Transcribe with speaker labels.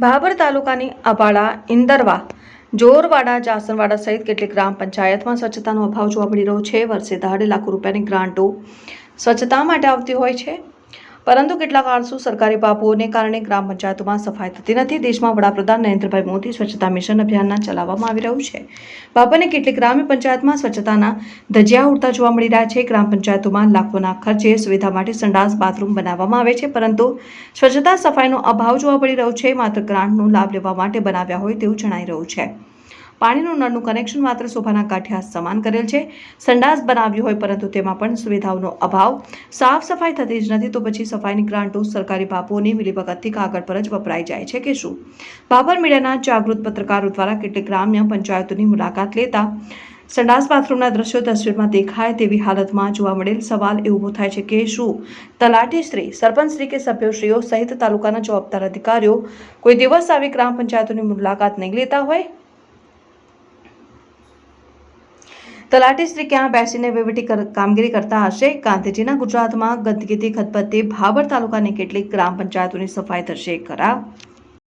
Speaker 1: ભાભર તાલુકાની અબાળા ઇન્દરવા જોરવાડા જાસનવાડા સહિત કેટલીક ગ્રામ પંચાયતમાં સ્વચ્છતાનો અભાવ જોવા મળી રહ્યો છે. વર્ષે દહાડે લાખો રૂપિયાની ગ્રાન્ટો સ્વચ્છતા માટે આવતી હોય છે. પરંતુ કેટલાક આળસુ સરકારી બાબુઓને કારણે ગ્રામ પંચાયતોમાં સફાઈ થતી નથી. દેશમાં વડાપ્રધાન નરેન્દ્રભાઈ મોદી સ્વચ્છતા મિશન અભિયાનના ચલાવવામાં આવી રહ્યું છે. બાપને કેટલીક ગ્રામ્ય પંચાયતમાં સ્વચ્છતાના ધજિયા ઉડતા જોવા મળી રહ્યા છે. ગ્રામ પંચાયતોમાં લાખોના ખર્ચે સુવિધા માટે સંડાસ, બાથરૂમ બનાવવામાં આવે છે, પરંતુ સ્વચ્છતા સફાઈનો અભાવ જોવા મળી રહ્યો છે. માત્ર ગ્રાન્ટનો લાભ લેવા માટે બનાવ્યા હોય તેવું જણાઈ રહ્યું છે. પાણીનું નળનું કનેક્શન માત્ર શોભાના કાંઠિયા સમાન કરેલ છે. સંડાસ બનાવ્યું હોય પરંતુ તેમાં પણ સુવિધાઓનો અભાવ. સાફ સફાઈ થતી જ નથી તો પછી સફાઈની ગ્રાન્ટો સરકારી બાપુઓની મિલીભગતથી કાગળ પર જ વપરાઈ જાય છે કે શું? બાબર મીડિયાના જાગૃત પત્રકારો દ્વારા કેટલીક ગ્રામ્ય પંચાયતોની મુલાકાત લેતા સંડાસ બાથરૂમના દ્રશ્યો, તસવીરમાં દેખાય તેવી હાલતમાં જોવા મળેલ સવાલ એ ઊભો થાય છે કે શું? તલાટી શ્રી સરપંચ શ્રી કે સભ્યશ્રીઓ સહિત તાલુકાના જવાબદાર અધિકારીઓ કોઈ દિવસ આવી ગ્રામ પંચાયતોની મુલાકાત નહીં લેતા હોય? તલાટી શ્રી ક્યાં બેસીને વહીવટી કામગીરી કરતા હશે? ગાંધીજીના ગુજરાતમાં ગંદકીથી ખતપતે ભાભર તાલુકાની કેટલીક ગ્રામ પંચાયતોની સફાઈ થશે? ખરા